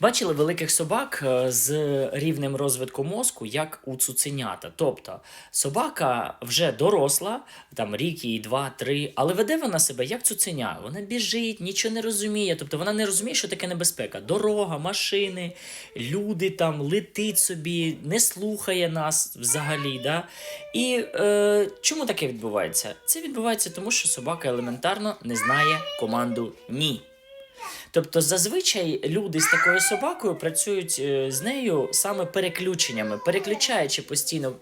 Бачили великих собак е, з рівнем розвитку мозку, як у цуценята. Тобто собака вже доросла, там рік їй два-три, але веде вона себе як цуценя. Вона біжить, нічого не розуміє. Тобто вона не розуміє, що таке небезпека. Дорога, машини, люди там летить собі, не слухає нас взагалі. Да? І е, чому таке відбувається? Це відбувається тому, що собака елементарно не знає команду ні. Тобто, зазвичай люди з такою собакою працюють е, з нею саме переключеннями, переключаючи постійно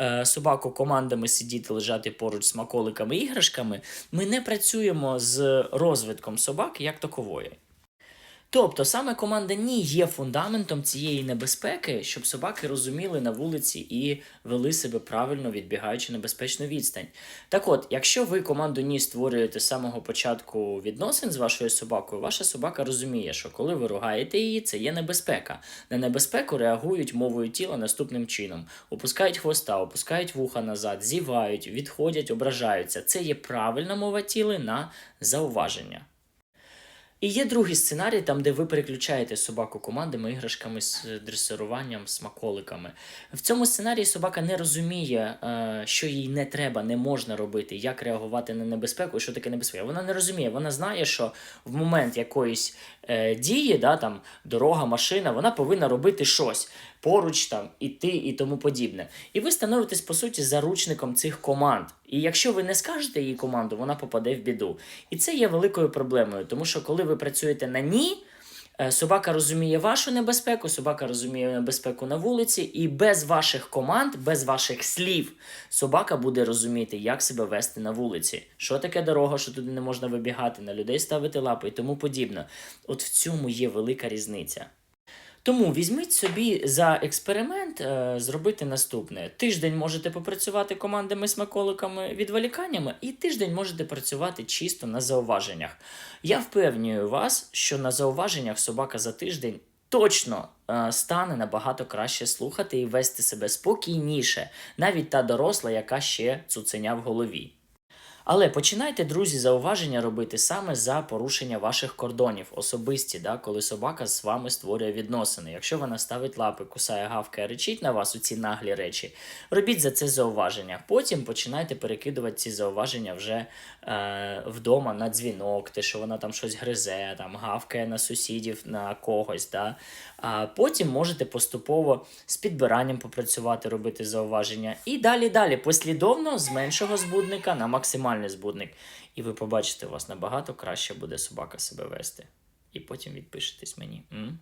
е, собаку командами сидіти, лежати поруч з маколиками іграшками, ми не працюємо з розвитком собак як такової. Тобто саме команда ні є фундаментом цієї небезпеки, щоб собаки розуміли на вулиці і вели себе правильно, відбігаючи небезпечну відстань. Так от, якщо ви команду ні створюєте з самого початку відносин з вашою собакою, ваша собака розуміє, що коли ви ругаєте її, це є небезпека. На небезпеку реагують мовою тіла наступним чином: опускають хвоста, опускають вуха назад, зівають, відходять, ображаються. Це є правильна мова тіла на зауваження. І є другий сценарій, там, де ви переключаєте собаку командами, іграшками з дресируванням, смаколиками. В цьому сценарії собака не розуміє, е, що їй не треба, не можна робити, як реагувати на небезпеку, що таке небезпека. Вона не розуміє, вона знає, що в момент якоїсь е, дії, да, там, дорога, машина, вона повинна робити щось поруч там іти і тому подібне. І ви становитесь, по суті, заручником цих команд. І якщо ви не скажете їй команду, вона попаде в біду. І це є великою проблемою, тому що коли ви працюєте на ні. е, Собака розуміє вашу небезпеку, собака розуміє небезпеку на вулиці, і без ваших команд, без ваших слів, собака буде розуміти, як себе вести на вулиці. Що таке дорога, що туди не можна вибігати, на людей ставити лапи і тому подібне. От в цьому є велика різниця. Тому візьміть собі за експеримент е, зробити наступне: тиждень можете попрацювати командами смаколиками відволіканнями, і тиждень можете працювати чисто на зауваженнях. Я впевнюю вас, що на зауваженнях собака за тиждень. Точно е, стане набагато краще слухати і вести себе спокійніше, навіть та доросла, яка ще цуценя в голові. Але починайте, друзі, зауваження робити саме за порушення ваших кордонів, особисті, да, коли собака з вами створює відносини. Якщо вона ставить лапи, кусає, гавкає, речить на вас у ці наглі речі, робіть за це зауваження. Потім починайте перекидувати ці зауваження вже е, вдома на дзвінок, те, що вона там щось гризе, там гавкає на сусідів, на когось. Да. А потім можете поступово з підбиранням попрацювати, робити зауваження. І далі, далі, послідовно з меншого збудника на максимальний збудник. І ви побачите, у вас набагато краще буде собака себе вести. І потім відпишетесь мені. М?